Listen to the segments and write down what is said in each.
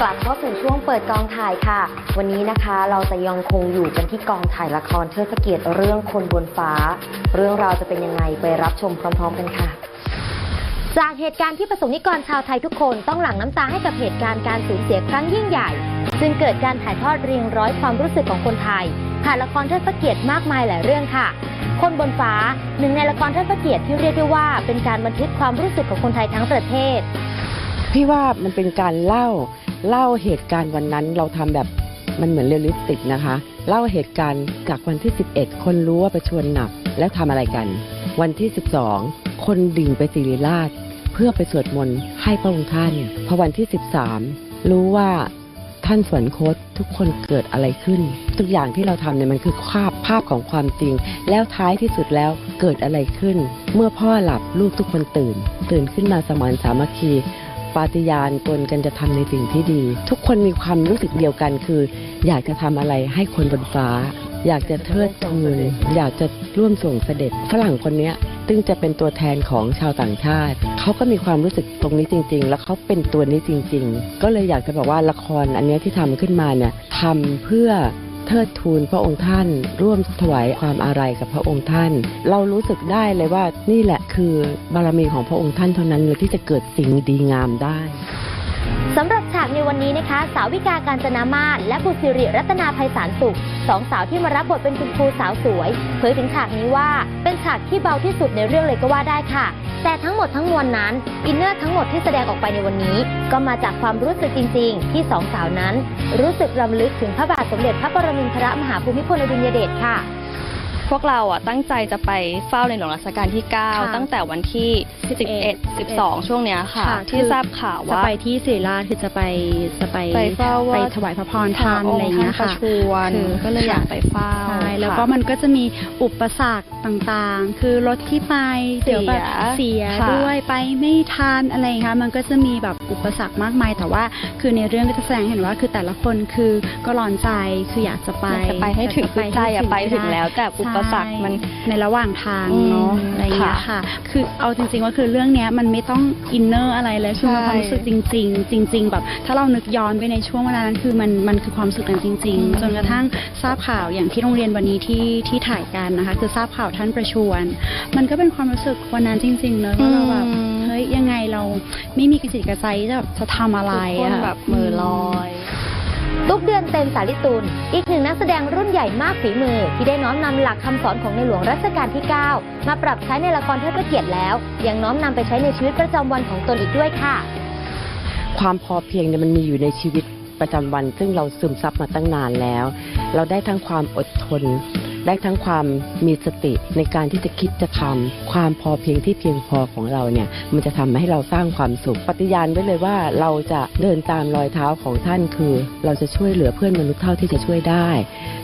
กลับเข้าสู่ช่วงเปิดกองถ่ายค่ะ วันนี้นะคะเราจะยังคงอยู่กันที่กองถ่ายละครเทิดพระเกียรติเรื่องคนบนฟ้า เรื่องราวจะเป็นยังไงไปรับชมพร้อม ๆ กันค่ะ จากเหตุการณ์ที่ประสงนิกรชาวไทยทุกคนต้องหลั่งน้ำตาให้กับเหตุการณ์การสูญเสียครั้งยิ่งใหญ่ ซึ่งเกิดการถ่ายทอดเรียงร้อยความรู้สึกของคนไทยผ่านละครเทิดพระเกียรติมากมายหลายเรื่องค่ะ คนบนฟ้าหนึ่งในละครเทิดพระเกียรติที่เรียกได้ว่าเป็นการบันทึกความรู้สึกของคนไทยทั้งประเทศ พี่ว่ามันเป็นการเล่าเล่าเหตุการณ์วันนั้นเราทำแบบมันเหมือนเรียลลิสติกนะคะ เล่าเหตุการณ์จากวันที่ 11 คนรู้ว่าไปชวนหนักแล้วทำอะไรกัน วันที่ 12 คนดิ่งไปศิริราช เพื่อไปสวดมนต์ให้พระองค์ท่านพอวันที่ 13 รู้ว่าท่านสวรรคตทุกคนเกิดอะไรขึ้น ทุกอย่างที่เราทำเนี่ยมันคือภาพภาพของความจริง แล้วท้ายที่สุดแล้วเกิดอะไรขึ้น เมื่อพ่อหลับลูกทุกคนตื่น ตื่นขึ้นมาสมานสามัคคี ปาฏิญาณตนกันจะทำในสิ่งที่ดี ทุกคนมีความรู้สึกเดียวกันคือ อยากจะทำอะไรให้คนบนฟ้า อยากจะเทิดทูนอยากจะร่วมส่งเสด็จฝรั่งคนเนี้ยซึ่งจะเป็นตัวแทนของชาวต่างชาติ เขาก็มีความรู้สึกตรงนี้จริง ๆ แล้วเขาเป็นตัวนี้จริง ๆ ก็เลยอยากจะบอกว่าละครอันเนี้ยที่ทำขึ้นมาเนี่ยทำเพื่อ เทิดทูนพระองค์ท่าน ร่วมถวายความอาลัยกับพระองค์ท่าน เรารู้สึกได้เลยว่านี่แหละคือบารมีของพระองค์ท่านเท่านั้นเลยที่จะเกิดสิ่งดีงามได้สำหรับฉากในวันนี้นะคะ สาววิกาการจนามาศและบุสิริรัตนาภัยสารสุขสองสาวที่มารับบทเป็นคุณครูสาวสวย เผยถึงฉากนี้ว่าเป็นฉากที่เบาที่สุดในเรื่องเลยก็ว่าได้ค่ะ แต่ทั้งหมดทั้งมวลนั้นอินเนอร์ทั้งหมดที่แสดงออกไปในวันนี้ ก็มาจากความรู้สึกจริง ๆ ที่สองสาวนั้น รู้สึกรำลึกถึงพระบาท สมเด็จพระปรมินทรมหาภูมิพลอดุลยเดชค่ะ พวกเราอะตั้งใจจะไปเฝ้าในหลวงรัชกาลที่ค่ะ9ตั้งแต่วันที่11 12 ช่วงเนี้ยค่ะ ค่ะที่คือ ทราบข่าวจะว่า ไปที่ศิริราชคือจะไปจะไปไปเฝ้าว่า ไปถวายพระพรท่านอะไรอย่างเงี้ยพรค่ะประชวนคือก็เลยอยากไปเฝ้าใช่แล้วค่ะก็มันก็จะมีอุปสรรคต่างๆ คือรถที่ไปเสียเดี๋ยวแบบเสียค่ะด้วยไปไม่ทันอะไรอย่างเงี้ยมันก็จะมีแบบอุปสรรคมากมาย แต่ว่าคือในเรื่องก็จะแสดงให้เห็นว่าคือแต่ละคนคือก็ร้อนใจคืออยากจะไปอยากจะไปให้ถึงอยากจะคือใจอะไปถึงให้แล้วแต่อุปสรรคมันใช่ในระหว่างทางเนาะอืมอะไรอย่างเงี้ยค่ะค่ะ คือเอาจริงๆว่าคือเรื่องเนี้ยมันไม่ต้องอินเนอร์อะไรเลยคือมันใช่ความรู้สึกจริง ๆ จริง ๆ แบบ ถ้าเรานึกย้อนไปในช่วงเวลานั้นคือมันมันคือความรู้สึกนั้นจริง ๆ จนกระทั่งทราบข่าวอย่างที่โรงเรียนวันนี้ที่ที่ถ่ายกันนะคะ คือทราบข่าวท่านประชวรมันก็เป็นความรู้สึกวันนั้นจริงๆเลยว่าเราแบบอืมเฮ้ยยังไงเราไม่มีกระจิตกระใจที่จะแบบจะทำอะไรทุกคนอะแบบมือลอย ทุกเดือนเต็มสาริตุลอีกหนึ่งนักแสดงรุ่นใหญ่มากฝีมือ ที่ได้น้อมนำหลักคำสอนของในหลวงรัชกาลที่ 9 มาปรับใช้ในละครเทิดพระเกียรติแล้ว ยังน้อมนำไปใช้ในชีวิตประจำวันของตนอีกด้วยค่ะ ความพอเพียงเนี่ยมันมีอยู่ในชีวิตประจำวัน ซึ่งเราซึมซับมาตั้งนานแล้ว เราได้ทั้งความอดทน ได้ทั้งความมีสติในการที่จะคิดจะทำความพอเพียงที่เพียงพอของเราเนี่ยมันจะทำให้เราสร้างความสุข ปฏิญาณไว้เลยว่าเราจะเดินตามรอยเท้าของท่านคือ เราจะช่วยเหลือเพื่อนมนุษย์เท่าที่จะช่วยได้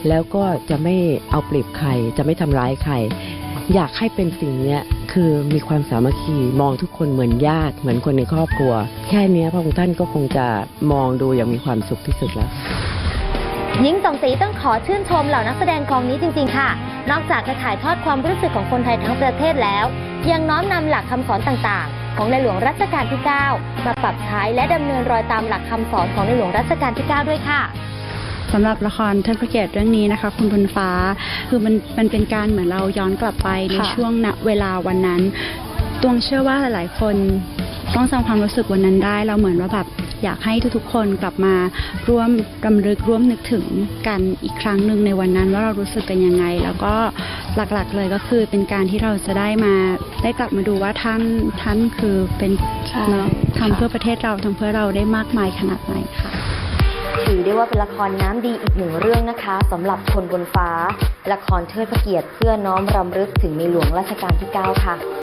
แล้วก็จะไม่เอาเปรียบใคร จะไม่ทำร้ายใครอยากให้เป็นสิ่งเนี้ยคือมีความสามัคคีมองทุกคนเหมือนญาติ เหมือนคนในครอบครัว แค่นี้พระองค์ท่านก็คงจะมองดูอย่างมีความสุขที่สุดแล้ว หญิงสองสีต้องขอชื่นชมเหล่านักแสดงกองนี้จริง ๆ ค่ะ นอกจากจะถ่ายทอดความรู้สึกของคนไทยทั้งประเทศแล้ว ยังน้อมนำหลักคำสอนต่างๆ ของในหลวงรัชกาลที่ 9 มาปรับใช้และดำเนินรอยตามหลักคำสอนของในหลวงรัชกาลที่ 9 ด้วยค่ะสำหรับละครเทิดพระเกียรติเรื่องนี้นะคะคุณบนฟ้าคือมันมันเป็นการเหมือนเราย้อนกลับไปในค่ะช่วงณเวลาวันนั้นตวงเชื่อว่าหลายๆคนต้องจำความรู้สึกวันนั้นได้ เราเหมือนว่าแบบ อยากให้ทุกๆคนกลับมาร่วมรำลึกร่วมนึกถึงกันอีกครั้งหนึ่งในวันนั้นว่าเรารู้สึกกันยังไง แล้วก็หลักๆเลยก็คือเป็นการที่เราจะได้มาได้กลับมาดูว่าท่านท่านคือเป็นใช่เนาะค่ะทำเพื่อประเทศเราทำเพื่อเราได้มากมายขนาดไหนค่ะถือได้ว่าเป็นละครน้ำดีอีกหนึ่งเรื่องนะคะสำหรับคนบนฟ้า ละครเทิดพระเกียรติเพื่อน้อมรำลึกถึงในหลวงรัชกาลที่ 9 ค่ะ